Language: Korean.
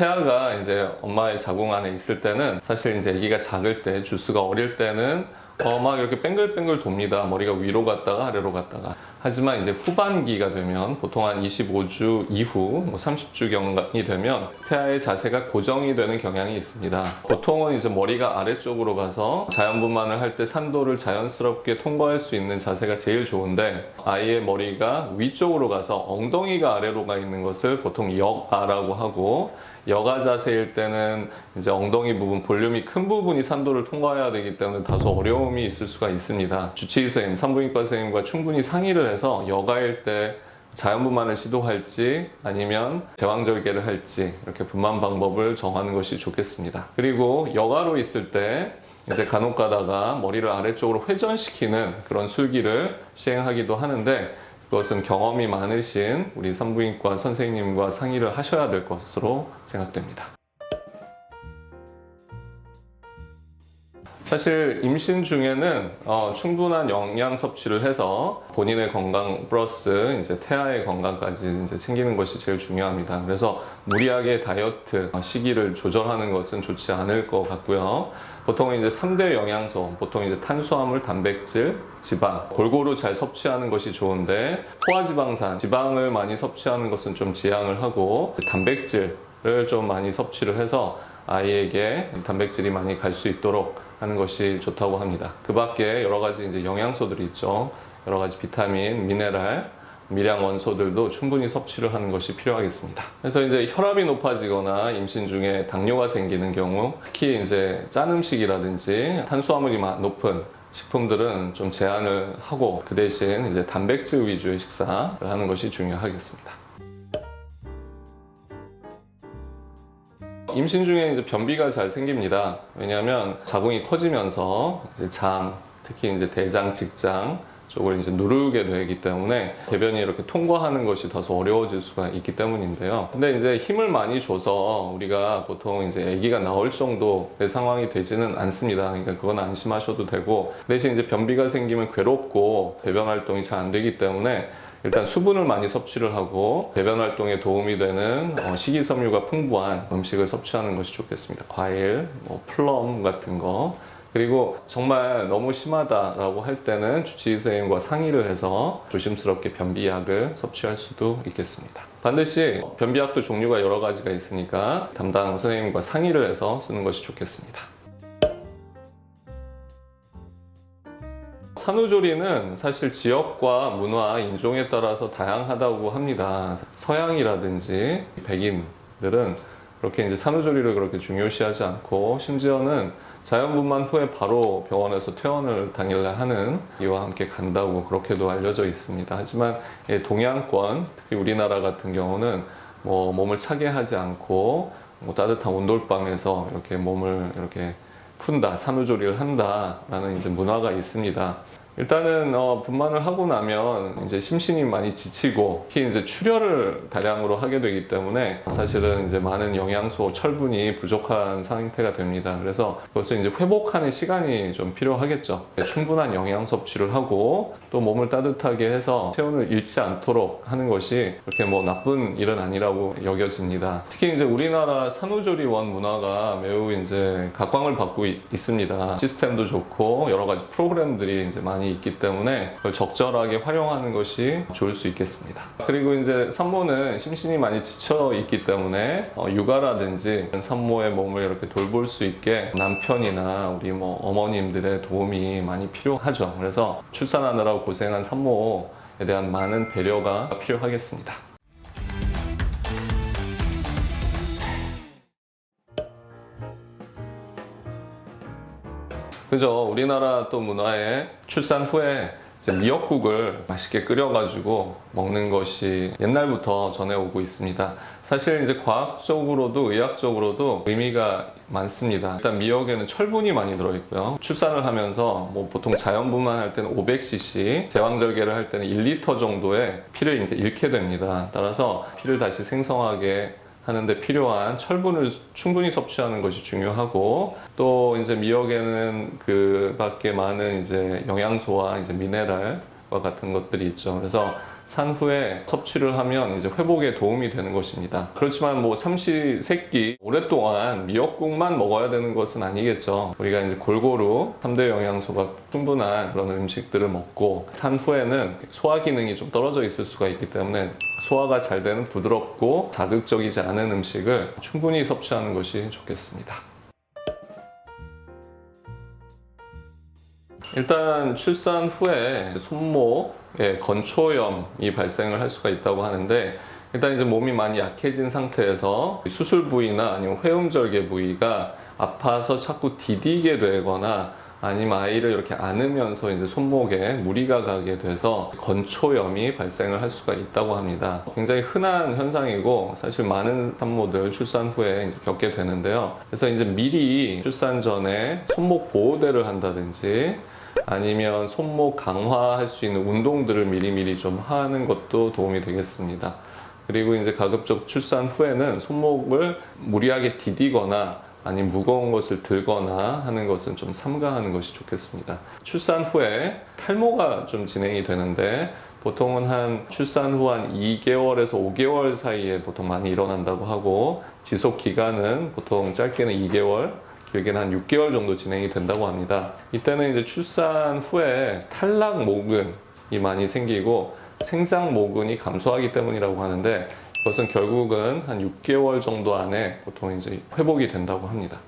태아가 이제 엄마의 자궁 안에 있을 때는 사실 이제 아기가 작을 때 주스가 어릴 때는 어, 막 이렇게 뱅글뱅글 돕니다. 머리가 위로 갔다가 아래로 갔다가. 하지만 이제 후반기가 되면 보통 한 25주 이후 뭐 30주경이 되면 태아의 자세가 고정이 되는 경향이 있습니다. 보통은 이제 머리가 아래쪽으로 가서 자연분만을 할 때 산도를 자연스럽게 통과할 수 있는 자세가 제일 좋은데 아이의 머리가 위쪽으로 가서 엉덩이가 아래로 가 있는 것을 보통 역아라고 하고 여가 자세일 때는 이제 엉덩이 부분 볼륨이 큰 부분이 산도를 통과해야 되기 때문에 다소 어려움이 있을 수가 있습니다. 주치의 선생님, 산부인과 선생님과 충분히 상의를 해서 여가일 때 자연분만을 시도할지 아니면 제왕절개를 할지 이렇게 분만 방법을 정하는 것이 좋겠습니다. 그리고 여가로 있을 때 이제 간혹 가다가 머리를 아래쪽으로 회전시키는 그런 술기를 시행하기도 하는데 그것은 경험이 많으신 우리 산부인과 선생님과 상의를 하셔야 될 것으로 생각됩니다. 사실 임신 중에는 어, 충분한 영양 섭취를 해서 본인의 건강 플러스 이제 태아의 건강까지 이제 챙기는 것이 제일 중요합니다. 그래서 무리하게 다이어트 어, 시기를 조절하는 것은 좋지 않을 것 같고요. 보통 이제 3대 영양소, 보통 이제 탄수화물, 단백질, 지방 골고루 잘 섭취하는 것이 좋은데 포화지방산, 지방을 많이 섭취하는 것은 좀 지양을 하고 단백질을 좀 많이 섭취를 해서 아이에게 단백질이 많이 갈 수 있도록 하는 것이 좋다고 합니다. 그 밖에 여러 가지 이제 영양소들이 있죠. 여러 가지 비타민, 미네랄, 미량 원소들도 충분히 섭취를 하는 것이 필요하겠습니다. 그래서 이제 혈압이 높아지거나 임신 중에 당뇨가 생기는 경우 특히 이제 짠 음식이라든지 탄수화물이 마- 높은 식품들은 좀 제한을 하고 그 대신 이제 단백질 위주의 식사를 하는 것이 중요하겠습니다. 임신 중에 이제 변비가 잘 생깁니다. 왜냐하면 자궁이 커지면서 이제 장, 특히 이제 대장, 직장 쪽을 이제 누르게 되기 때문에 대변이 이렇게 통과하는 것이 다소 어려워질 수가 있기 때문인데요. 근데 이제 힘을 많이 줘서 우리가 보통 이제 아기가 나올 정도의 상황이 되지는 않습니다. 그러니까 그건 안심하셔도 되고 대신 이제 변비가 생기면 괴롭고 배변 활동이 잘 안 되기 때문에 일단 수분을 많이 섭취를 하고 배변 활동에 도움이 되는 어, 식이섬유가 풍부한 음식을 섭취하는 것이 좋겠습니다. 과일, 뭐 플럼 같은 거. 그리고 정말 너무 심하다라고 할 때는 주치의 선생님과 상의를 해서 조심스럽게 변비약을 섭취할 수도 있겠습니다. 반드시 변비약도 종류가 여러 가지가 있으니까 담당 선생님과 상의를 해서 쓰는 것이 좋겠습니다. 산후조리는 사실 지역과 문화, 인종에 따라서 다양하다고 합니다. 서양이라든지 백인들은 그렇게 이제 산후조리를 그렇게 중요시하지 않고 심지어는 자연분만 후에 바로 병원에서 퇴원을 당일날 하는 이와 함께 간다고 그렇게도 알려져 있습니다. 하지만 예, 동양권, 특히 우리나라 같은 경우는 뭐 몸을 차게 하지 않고 뭐 따뜻한 온돌방에서 이렇게 몸을 이렇게 푼다, 산후조리를 한다라는 이제 문화가 있습니다. 일단은 어, 분만을 하고 나면 이제 심신이 많이 지치고 특히 이제 출혈을 다량으로 하게 되기 때문에 사실은 이제 많은 영양소, 철분이 부족한 상태가 됩니다. 그래서 그것을 이제 회복하는 시간이 좀 필요하겠죠. 충분한 영양 섭취를 하고 또 몸을 따뜻하게 해서 체온을 잃지 않도록 하는 것이 그렇게 뭐 나쁜 일은 아니라고 여겨집니다. 특히 이제 우리나라 산후조리원 문화가 매우 이제 각광을 받고 있, 있습니다. 시스템도 좋고 여러 가지 프로그램들이 이제 많이 있기 때문에 그걸 적절하게 활용하는 것이 좋을 수 있겠습니다. 그리고 이제 산모는 심신이 많이 지쳐 있기 때문에 어, 육아라든지 산모의 몸을 이렇게 돌볼 수 있게 남편이나 우리 뭐 어머님들의 도움이 많이 필요하죠. 그래서 출산하느라 고생한 산모 에 대한 많은 배려가 필요하겠습니다. 그죠. 우리나라 또 문화에 출산 후에 미역국을 맛있게 끓여가지고 먹는 것이 옛날부터 전해오고 있습니다. 사실 이제 과학적으로도 의학적으로도 의미가 많습니다. 일단 미역에는 철분이 많이 들어있고요. 출산을 하면서 뭐 보통 자연분만 할 때는 500cc, 제왕절개를 할 때는 1리터 정도의 피를 이제 잃게 됩니다. 따라서 피를 다시 생성하게 하는데 필요한 철분을 충분히 섭취하는 것이 중요하고 또 이제 미역에는 그 밖에 많은 이제 영양소와 이제 미네랄과 같은 것들이 있죠. 그래서 산후에 섭취를 하면 이제 회복에 도움이 되는 것입니다. 그렇지만 뭐 삼시 세끼 오랫동안 미역국만 먹어야 되는 것은 아니겠죠. 우리가 이제 골고루 3대 영양소가 충분한 그런 음식들을 먹고 산후에는 소화 기능이 좀 떨어져 있을 수가 있기 때문에 소화가 잘 되는 부드럽고 자극적이지 않은 음식을 충분히 섭취하는 것이 좋겠습니다. 일단 출산 후에 손목에 건초염이 발생을 할 수가 있다고 하는데 일단 이제 몸이 많이 약해진 상태에서 수술 부위나 아니면 회음절개 부위가 아파서 자꾸 디디게 되거나 아니면 아이를 이렇게 안으면서 이제 손목에 무리가 가게 돼서 건초염이 발생을 할 수가 있다고 합니다. 굉장히 흔한 현상이고 사실 많은 산모들 출산 후에 이제 겪게 되는데요. 그래서 이제 미리 출산 전에 손목 보호대를 한다든지 아니면 손목 강화할 수 있는 운동들을 미리미리 좀 하는 것도 도움이 되겠습니다. 그리고 이제 가급적 출산 후에는 손목을 무리하게 디디거나 아니면 무거운 것을 들거나 하는 것은 좀 삼가하는 것이 좋겠습니다. 출산 후에 탈모가 좀 진행이 되는데 보통은 한 출산 후 한 2개월에서 5개월 사이에 보통 많이 일어난다고 하고 지속 기간은 보통 짧게는 2개월, 길게는 한 6개월 정도 진행이 된다고 합니다. 이때는 이제 출산 후에 탈락 모근이 많이 생기고 생장 모근이 감소하기 때문이라고 하는데 그것은 결국은 한 6개월 정도 안에 보통 이제 회복이 된다고 합니다.